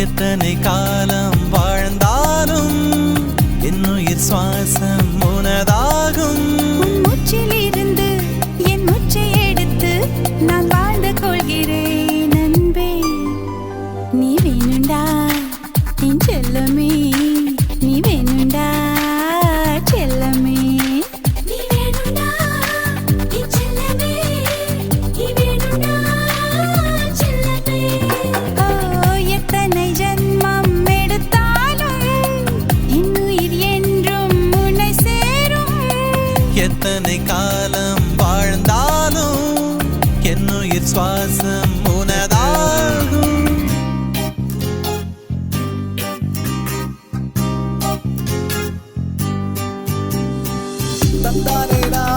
எத்தனை காலம் வாழ்ந்தாலும் என்னுயிர் சுவாசம் உனதாகும். உன் மூச்சில் இருந்து என் மூச்சை எடுத்து நான் வாழ்ந்து கொள்கிறேன் அன்பே. நீ வேணுண்டா என் செல்லமே நீ எத்தனை காலம் வாழ்ந்தாலும் என்னுயிர் சுவாசம் உனதாகும். தந்தாரேடா